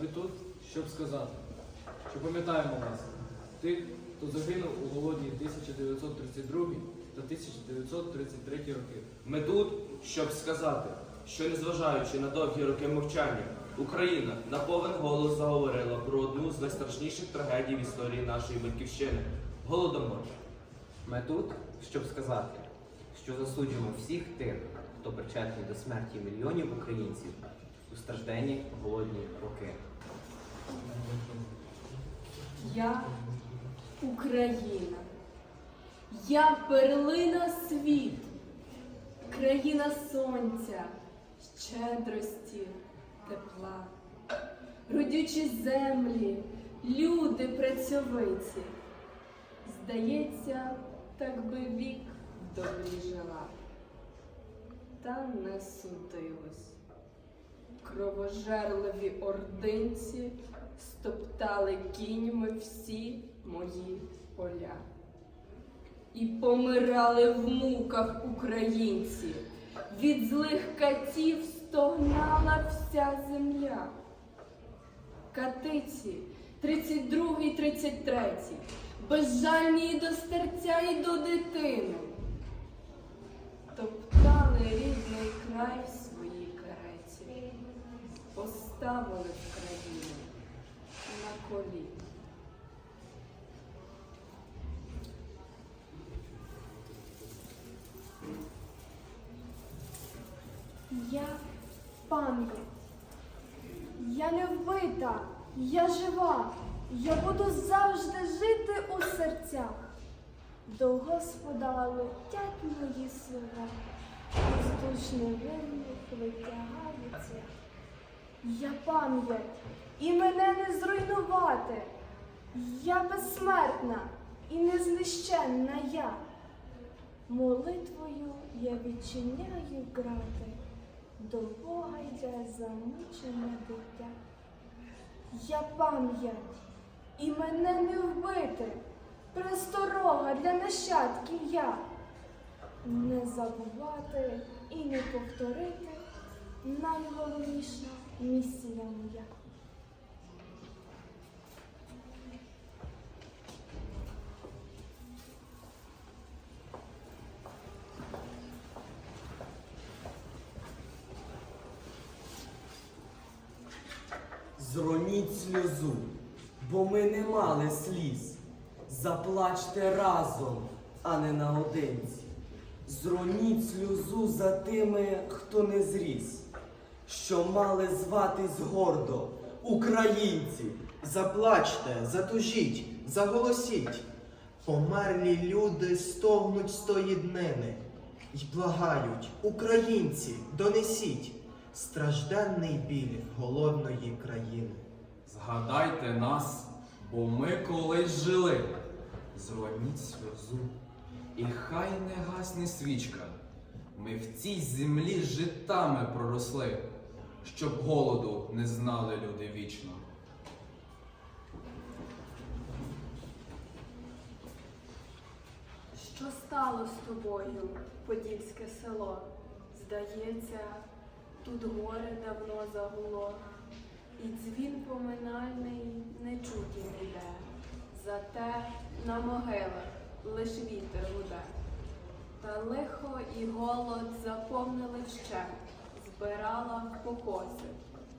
Ми тут, щоб сказати, що пам'ятаємо вас, тих, хто загинув у голодні 1932 та 1933 роки. Ми тут, щоб сказати, що незважаючи на довгі роки мовчання, Україна на повен голос заговорила про одну з найстрашніших трагедій в історії нашої батьківщини голодомор. Ми тут, щоб сказати, що засуджуємо всіх тих, хто причетний до смерті мільйонів українців у стражденні голодні роки. Я Україна. Я перлина світу, країна сонця, щедрості, тепла, родючі землі, люди працьовиці. Здається, так би вік в добрі жила, та не судилось. Кровожерливі ординці стоптали кіньми всі мої поля. І помирали в муках українці, від злих катів стогнала вся земля. Катиці 32 33 безжальні і до старця, і до дитини. Топтали рідний край поставили в країну на коліна. Я пам'ять. Я не вбита, я жива. Я буду завжди жити у серцях. До Господа летять мої слова, воздушно винних витягаються. Я пам'ять, і мене не зруйнувати. Я безсмертна і незнищенна я. Молитвою я відчиняю грати, до Бога йде замучене дитя. Я пам'ять, і мене не вбити, престорога для нащадків я. Не забувати і не повторити найголовніша місія моя. Зроніть сльозу, бо ми не мали сліз. Заплачте разом, а не наодинці. Зроніть сльозу за тими, хто не зріс, що мали зватись гордо українці. Заплачте, затужіть, заголосіть. Померлі люди стогнуть з тої днини й благають, українці, донесіть стражденний біль голодної країни. Згадайте нас, бо ми колись жили. Зроніть сльозу, і хай не гасне свічка. Ми в цій землі житами проросли, щоб голоду не знали люди вічно. Що стало з тобою, Подільське село? Здається, тут горе давно загуло, і дзвін поминальний не чуті ніде. Зате на могилах лиш вітер гуде. Та лихо і голод заповнили вщент, збирала покоси,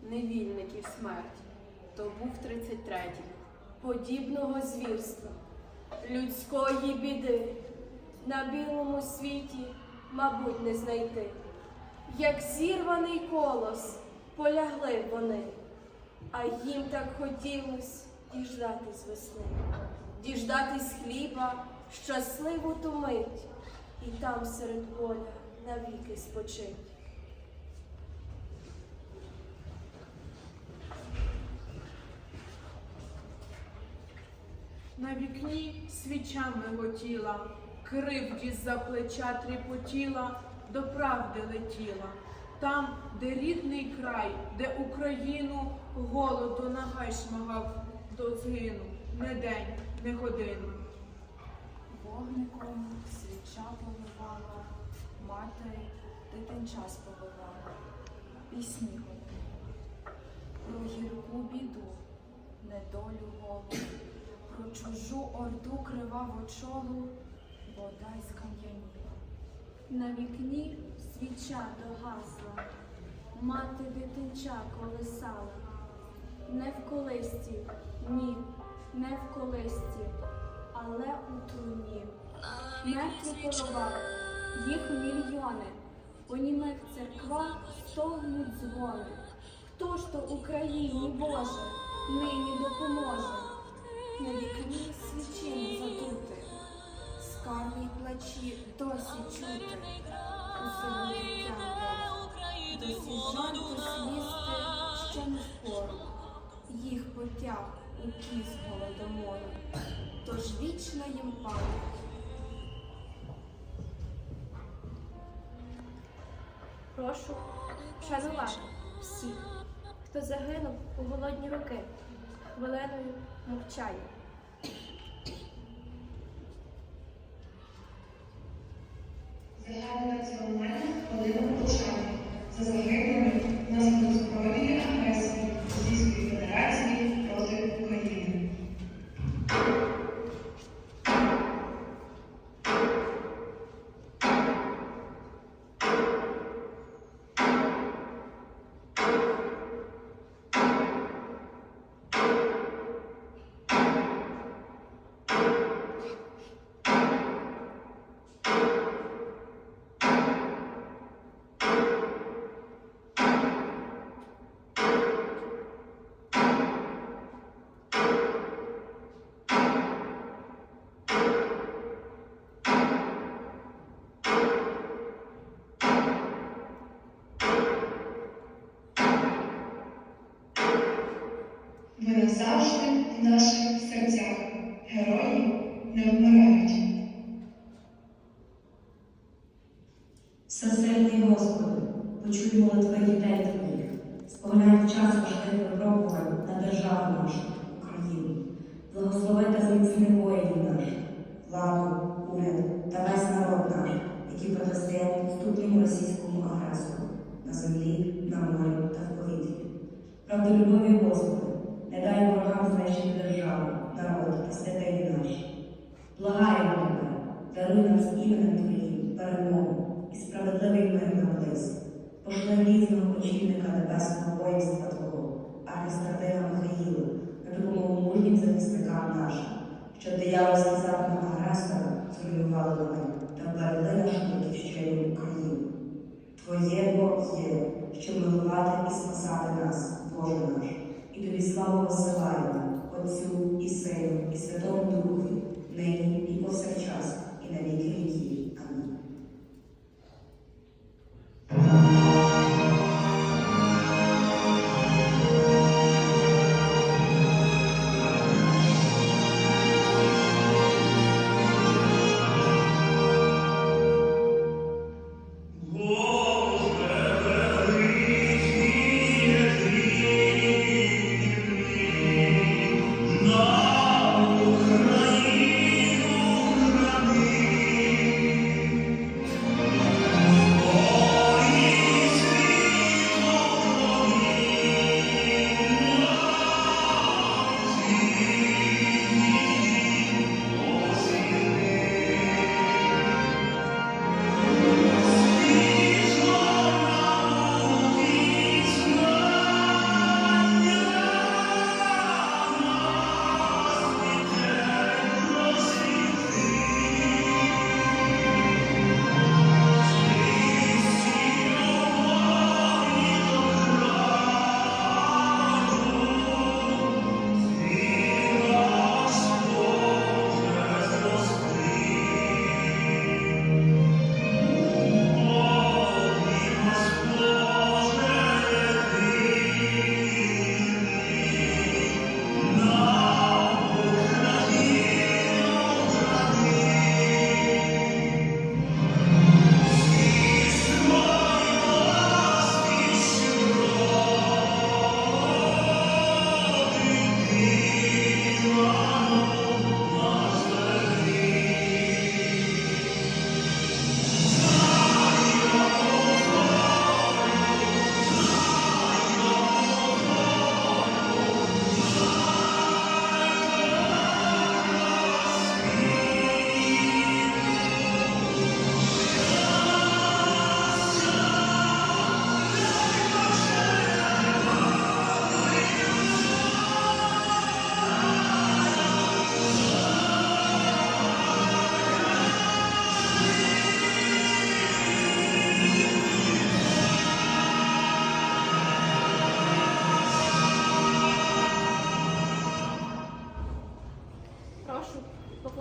невільників смерть. То був 33-й, подібного звірства, людської біди на білому світі, мабуть, не знайти. Як зірваний колос полягли вони, а їм так хотілось діждатись весни, діждатись хліба, щасливу ту мить, і там серед поля навіки спочить. На вікні свіча миготіла, кривді за плеча тріпотіла, до правди летіла. Там, де рідний край, де Україну голоду нагай шмагав до згину, не день, не годину. Вогником свіча поливала, мати дитинча сповивала, пісні говорила про гірку біду, недолю голу, про чужу орду кривавочолу, бодай скам'яніла. На вікні свіча догасла, мати дитинча колисала. Не в колисті, ні, не в колисті, але у труні. Мертві порубали, їх мільйони. У німих церквах стогнуть дзвони. Хто ж то Україні, Боже, нині допоможе? На вікні свічі задути, скарги й плачі досі чути. Усилим дитям досі жонку з'їсти ще не впору. Їх потяг у кіз голодомору, тож вічна їм пам'ять. Прошу шанувати всіх, хто загинув у голодні роки, хвилиною мовчання. коли хвилина мовчання за загиблими нас збройної Ви назавжди в наших серцях. Герої не вмирають. Всесильний Господи, почуй молитви дітей Твоїх, сповняй в час важких випробувань на державу нашу, Україну, благослови та зміцни воїнів наших, владу, уряд та весь народ наш, які протистоять підступному російському агресору на землі, на морі та в повітрі. Правдолюбові Господи, не дай ворогам знищити державу, народ та святині наші. Благаємо Тебе, даруй нам з іменем Твоїм перемогу і справедливий мир на близь. Пошли різного очільника небесного воїнства Твого, архістратига Михаїла, на допомогу мужнім захисникам нашим, щоб диявольські задуми агресора зруйнували вони та вберегли нашу батьківщину Україну. Твоє Бог є, щоб милувати і спасати нас, Боже наш, і тобі славу посилаємо, Отцю і Сину, і Святому Духу, нині і повсякчас, і на віки віків.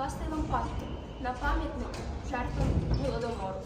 Покласти лампадки на пам'ятник жертвам голодомору.